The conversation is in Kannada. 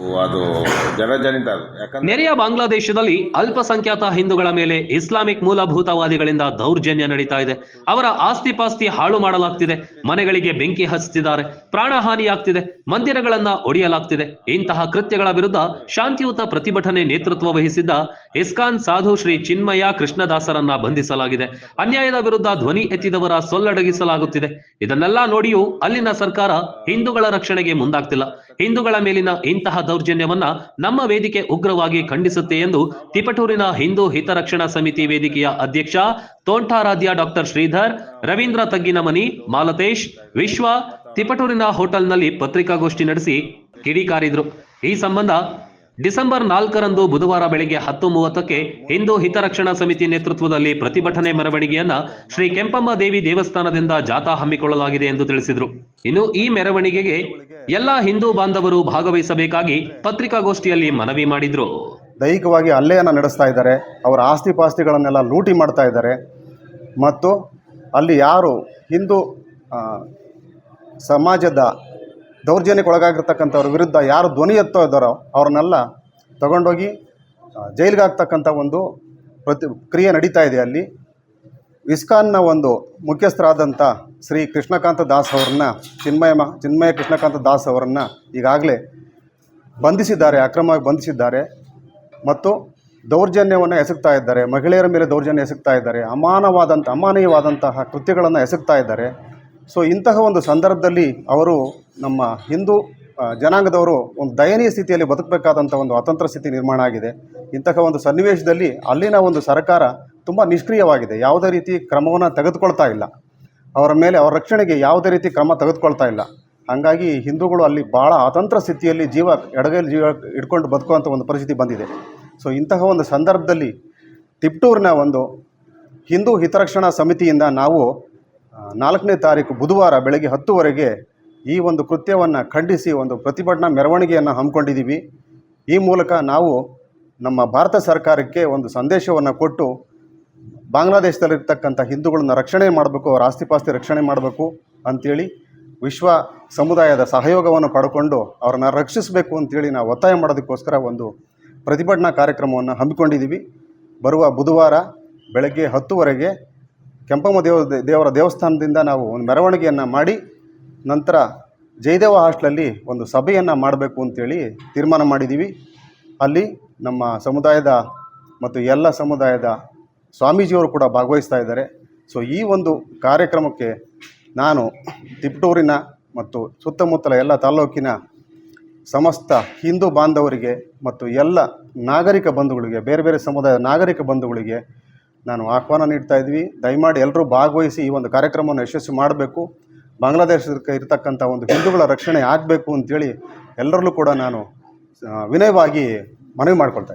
ಅದು ಜನಜನಿತ. ನೆರೆಯ ಬಾಂಗ್ಲಾದೇಶದಲ್ಲಿ ಅಲ್ಪಸಂಖ್ಯಾತ ಹಿಂದೂಗಳ ಮೇಲೆ ಇಸ್ಲಾಮಿಕ್ ಮೂಲಭೂತವಾದಿಗಳಿಂದ ದೌರ್ಜನ್ಯ ನಡೀತಾ ಇದೆ. ಅವರ ಆಸ್ತಿ ಪಾಸ್ತಿ ಹಾಳು ಮಾಡಲಾಗ್ತಿದೆ. ಮನೆಗಳಿಗೆ ಬೆಂಕಿ ಹಚ್ಚುತ್ತಿದ್ದಾರೆ ಪ್ರಾಣಹಾನಿಯಾಗ್ತಿದೆ. ಮಂದಿರಗಳನ್ನ ಒಡೆಯಲಾಗ್ತಿದೆ. ಇಂತಹ ಕೃತ್ಯಗಳ ವಿರುದ್ಧ ಶಾಂತಿಯುತ ಪ್ರತಿಭಟನೆ ನೇತೃತ್ವ ವಹಿಸಿದ್ದ ಇಸ್ಕಾನ್ ಸಾಧು ಶ್ರೀ ಚಿನ್ಮಯ ಕೃಷ್ಣದಾಸರನ್ನ ಬಂಧಿಸಲಾಗಿದೆ. ಅನ್ಯಾಯದ ವಿರುದ್ಧ ಧ್ವನಿ ಎತ್ತಿದವರ ಸೊಲ್ಲಡಗಿಸಲಾಗುತ್ತಿದೆ. ಇದನ್ನೆಲ್ಲಾ ನೋಡಿಯೂ ಅಲ್ಲಿನ ಸರ್ಕಾರ ಹಿಂದೂಗಳ ರಕ್ಷಣೆಗೆ ಮುಂದಾಗ್ತಿಲ್ಲ. ಹಿಂದೂಗಳ ಮೇಲಿನ ಇಂತಹ ದೌರ್ಜನ್ಯವನ್ನ ನಮ್ಮ ವೇದಿಕೆ ಉಗ್ರವಾಗಿ ಖಂಡಿಸುತ್ತೆ ಎಂದು ತಿಪಟೂರಿನ ಹಿಂದೂ ಹಿತರಕ್ಷಣಾ ಸಮಿತಿ ವೇದಿಕೆಯ ಅಧ್ಯಕ್ಷ ತೋಂಟಾರಾಧ್ಯ ಡಾಕ್ಟರ್ ಶ್ರೀಧರ್, ರವೀಂದ್ರ ತಗ್ಗಿನಮನಿ ಮಾಲತೇಶ್, ವಿಶ್ವ, ತಿಪಟೂರಿನ ಹೋಟೆಲ್ನಲ್ಲಿ ಪತ್ರಿಕಾಗೋಷ್ಠಿ ನಡೆಸಿ ಕಿಡಿಕಾರಿದ್ರು. ಈ ಸಂಬಂಧ ಡಿಸೆಂಬರ್ ನಾಲ್ಕರಂದು ಬುಧವಾರ ಬೆಳಗ್ಗೆ ಹತ್ತು ಮೂವತ್ತಕ್ಕೆ ಹಿಂದೂ ಹಿತರಕ್ಷಣಾ ಸಮಿತಿ ನೇತೃತ್ವದಲ್ಲಿ ಪ್ರತಿಭಟನೆ ಮೆರವಣಿಗೆಯನ್ನ ಶ್ರೀ ಕೆಂಪಮ್ಮ ದೇವಿ ದೇವಸ್ಥಾನದಿಂದ ಜಾಥಾ ಹಮ್ಮಿಕೊಳ್ಳಲಾಗಿದೆ ಎಂದು ತಿಳಿಸಿದರು. ಇನ್ನು ಈ ಮೆರವಣಿಗೆಗೆ ಎಲ್ಲಾ ಹಿಂದೂ ಬಾಂಧವರು ಭಾಗವಹಿಸಬೇಕಾಗಿ ಪತ್ರಿಕಾಗೋಷ್ಠಿಯಲ್ಲಿ ಮನವಿ ಮಾಡಿದ್ರು. ದೈಹಿಕವಾಗಿ ಹಲ್ಲೆಯನ್ನು ನಡೆಸ್ತಾ ಇದ್ದಾರೆ. ಅವರ ಆಸ್ತಿ ಪಾಸ್ತಿಗಳನ್ನೆಲ್ಲ ಲೂಟಿ ಮಾಡ್ತಾ ಇದ್ದಾರೆ. ಮತ್ತು ಅಲ್ಲಿ ಯಾರು ಹಿಂದೂ ಸಮಾಜದ ದೌರ್ಜನ್ಯಕ್ಕೆ ಒಳಗಾಗಿರ್ತಕ್ಕಂಥವ್ರ ವಿರುದ್ಧ ಯಾರು ಧ್ವನಿ ಎತ್ತೋ ಇದ್ದಾರೋ ಅವ್ರನ್ನೆಲ್ಲ ತಗೊಂಡೋಗಿ ಜೈಲಿಗಾಗ್ತಕ್ಕಂಥ ಒಂದು ಪ್ರತಿ, ಕ್ರಿಯೆ ನಡೀತಾ ಇದೆ ಅಲ್ಲಿ. ಇಸ್ಕಾನ್ನ ಒಂದು ಮುಖ್ಯಸ್ಥರಾದಂಥ ಶ್ರೀ ಕೃಷ್ಣಕಾಂತ ದಾಸ್ ಅವರನ್ನ, ಚಿನ್ಮಯ ಮ- ಚಿನ್ಮಯ ಕೃಷ್ಣಕಾಂತ ದಾಸ್ ಅವರನ್ನು ಈಗಾಗಲೇ ಬಂಧಿಸಿದ್ದಾರೆ, ಅಕ್ರಮವಾಗಿ ಬಂಧಿಸಿದ್ದಾರೆ. ಮತ್ತು ದೌರ್ಜನ್ಯವನ್ನು ಎಸಗ್ತಾ ಇದ್ದಾರೆ, ಮಹಿಳೆಯರ ಮೇಲೆ ದೌರ್ಜನ್ಯ ಎಸಗ್ತಾ ಇದ್ದಾರೆ, ಅಮಾನವಾದಂಥ ಅಮಾನೀಯವಾದಂತಹ ಕೃತ್ಯಗಳನ್ನು ಎಸಗ್ತಾ ಇದ್ದಾರೆ. ಸೊ ಇಂತಹ ಒಂದು ಸಂದರ್ಭದಲ್ಲಿ ಅವರು ನಮ್ಮ ಹಿಂದೂ ಜನಾಂಗದವರು ಒಂದು ದಯನೀಯ ಸ್ಥಿತಿಯಲ್ಲಿ ಬದುಕಬೇಕಾದಂಥ ಒಂದು ಅತಂತ್ರ ಸ್ಥಿತಿ ನಿರ್ಮಾಣ ಆಗಿದೆ. ಇಂತಹ ಒಂದು ಸನ್ನಿವೇಶದಲ್ಲಿ ಅಲ್ಲಿನ ಒಂದು ಸರ್ಕಾರ ತುಂಬ ನಿಷ್ಕ್ರಿಯವಾಗಿದೆ. ಯಾವುದೇ ರೀತಿ ಕ್ರಮವನ್ನು ತೆಗೆದುಕೊಳ್ತಾ ಇಲ್ಲ. ಅವರ ಮೇಲೆ, ಅವರ ರಕ್ಷಣೆಗೆ ಯಾವುದೇ ರೀತಿ ಕ್ರಮ ತೆಗೆದುಕೊಳ್ತಾ ಇಲ್ಲ. ಹಾಗಾಗಿ ಹಿಂದೂಗಳು ಅಲ್ಲಿ ಭಾಳ ಅತಂತ್ರ ಸ್ಥಿತಿಯಲ್ಲಿ ಜೀವ, ಎಡಗೈಲಿ ಜೀವ ಇಟ್ಕೊಂಡು ಬದುಕುವಂಥ ಒಂದು ಪರಿಸ್ಥಿತಿ ಬಂದಿದೆ. ಸೊ ಇಂತಹ ಒಂದು ಸಂದರ್ಭದಲ್ಲಿ ತಿಪ್ಟೂರಿನ ಒಂದು ಹಿಂದೂ ಹಿತರಕ್ಷಣಾ ಸಮಿತಿಯಿಂದ ನಾವು ನಾಲ್ಕನೇ ತಾರೀಕು ಬುಧವಾರ ಬೆಳಗ್ಗೆ ಹತ್ತುವರೆಗೆ ಈ ಒಂದು ಕೃತ್ಯವನ್ನು ಖಂಡಿಸಿ ಒಂದು ಪ್ರತಿಭಟನಾ ಮೆರವಣಿಗೆಯನ್ನು ಹಮ್ಮಿಕೊಂಡಿದ್ದೀವಿ. ಈ ಮೂಲಕ ನಾವು ನಮ್ಮ ಭಾರತ ಸರ್ಕಾರಕ್ಕೆ ಒಂದು ಸಂದೇಶವನ್ನು ಕೊಟ್ಟು ಬಾಂಗ್ಲಾದೇಶದಲ್ಲಿರ್ತಕ್ಕಂಥ ಹಿಂದೂಗಳನ್ನ ರಕ್ಷಣೆ ಮಾಡಬೇಕು, ಅವರ ಆಸ್ತಿಪಾಸ್ತಿ ರಕ್ಷಣೆ ಮಾಡಬೇಕು ಅಂಥೇಳಿ ವಿಶ್ವ ಸಮುದಾಯದ ಸಹಯೋಗವನ್ನು ಪಡ್ಕೊಂಡು ಅವ್ರನ್ನ ರಕ್ಷಿಸಬೇಕು ಅಂತೇಳಿ ನಾವು ಒತ್ತಾಯ ಮಾಡೋದಕ್ಕೋಸ್ಕರ ಒಂದು ಪ್ರತಿಭಟನಾ ಕಾರ್ಯಕ್ರಮವನ್ನು ಹಮ್ಮಿಕೊಂಡಿದ್ದೀವಿ. ಬರುವ ಬುಧವಾರ ಬೆಳಗ್ಗೆ ಹತ್ತುವರೆಗೆ ಕೆಂಪಮ್ಮ ದೇವ ದೇವರ ದೇವಸ್ಥಾನದಿಂದ ನಾವು ಒಂದು ಮೆರವಣಿಗೆಯನ್ನು ಮಾಡಿ ನಂತರ ಜಯದೇವ ಹಾಸ್ಟ್ಲಲ್ಲಿ ಒಂದು ಸಭೆಯನ್ನು ಮಾಡಬೇಕು ಅಂತೇಳಿ ತೀರ್ಮಾನ ಮಾಡಿದ್ದೀವಿ. ಅಲ್ಲಿ ನಮ್ಮ ಸಮುದಾಯದ ಮತ್ತು ಎಲ್ಲ ಸಮುದಾಯದ ಸ್ವಾಮೀಜಿಯವರು ಕೂಡ ಭಾಗವಹಿಸ್ತಾ ಇದ್ದಾರೆ. ಸೊ, ಈ ಒಂದು ಕಾರ್ಯಕ್ರಮಕ್ಕೆ ನಾನು ತಿಪ್ಟೂರಿನ ಮತ್ತು ಸುತ್ತಮುತ್ತಲ ಎಲ್ಲ ತಾಲೂಕಿನ ಸಮಸ್ತ ಹಿಂದೂ ಬಾಂಧವರಿಗೆ ಮತ್ತು ಎಲ್ಲ ನಾಗರಿಕ ಬಂಧುಗಳಿಗೆ, ಬೇರೆ ಬೇರೆ ಸಮುದಾಯದ ನಾಗರಿಕ ಬಂಧುಗಳಿಗೆ ನಾನು ಆಹ್ವಾನ ನೀಡ್ತಾ ಇದ್ವಿ. ದಯಮಾಡಿ ಎಲ್ಲರೂ ಭಾಗವಹಿಸಿ ಈ ಒಂದು ಕಾರ್ಯಕ್ರಮವನ್ನು ಯಶಸ್ವಿ ಮಾಡಬೇಕು. ಬಾಂಗ್ಲಾದೇಶಕ್ಕೆ ಇರತಕ್ಕಂಥ ಒಂದು ಹಿಂದೂಗಳ ರಕ್ಷಣೆ ಆಗಬೇಕು ಅಂತೇಳಿ ಎಲ್ಲರಲ್ಲೂ ಕೂಡ ನಾನು ವಿನಯವಾಗಿ ಮನವಿ ಮಾಡ್ಕೊಳ್ತಾ